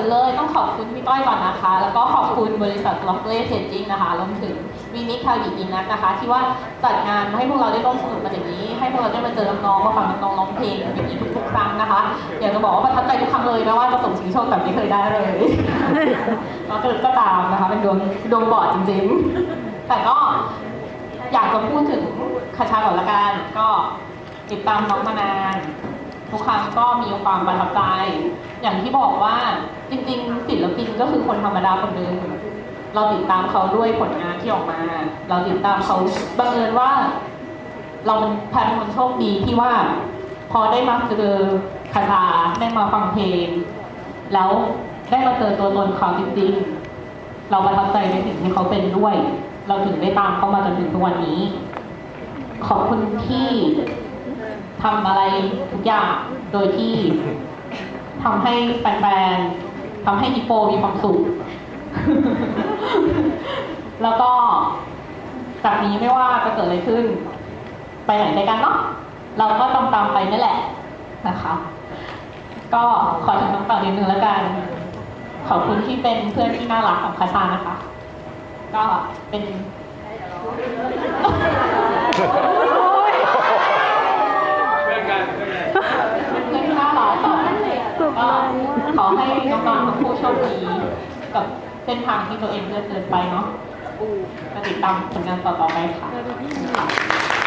อื่นเลย ต้องขอบคุณพี่ต้อยก่อนนะคะ แล้วก็ขอบคุณบริษัทล็อกเล่เทจจิ้งนะคะรวมถึงวินิคาวิอินนัทนะคะ ที่ว่าจัดงานมาให้พวกเราได้ร่วมสนุกกันอย่างนี้ ให้พวกเราได้มาเจอน้องๆมาฟังน้องร้องเพลงอย่างนี้ทุกๆครั้งนะคะอยากจะบอกว่าประทับใจทุกครั้งเลยนะว่าประสบชิงโชคแบบไม่เคยได้เลยก็คือก็ตามนะคะเป็นดวงดวงบอดจริงๆ แต่ก็อยากจะพูดถึงคาชาก่อนละกันก็ติดตามน้องมานาน ทุกครั้งก็มีความประทับใจ อย่างที่บอกว่าจริงๆศิลปินก็คือคนธรรมดาคนหนึ่งเราติดตามเขาด้วยผลงานที่ออกมา เราติดตามเขาบังเอิญว่า เราเป็นพทย์คนโชคดีที่ว่า พอได้มาเจอคาถาได้มาฟังเพลง แล้วได้มาเจอตัวตนเขาจริงๆ เราประทับใจในสิ่งที่เขาเป็นด้วย เราถึงได้ตามเขามาจนถึงทุกวันนี้ ขอบคุณที่ ทำอะไรทุกอย่างโดยที่ทำให้แฟนๆทำให้ฮิปโปมีความสุข แล้วก็จากนี้ไม่ว่าจะเกิดอะไรขึ้น ไปไหนไปกันเนาะเราก็ตามตามๆไปนี่แหละนะคะ ก็ขอถึงน้องต่อนิดนึงแล้วกัน ขอบคุณที่เป็นเพื่อนที่น่ารักของคาชานะคะ ก็เป็น เพื่อนกันเพื่อนกัน เป็นเพื่อนที่น่ารักต่อ ก็ขอให้น้องๆทั้งคู่โชคดีกับเส้นทางที่ตัวเองเลือกเดินไปเนาะก็ติดตามผลงานต่อๆไปค่ะ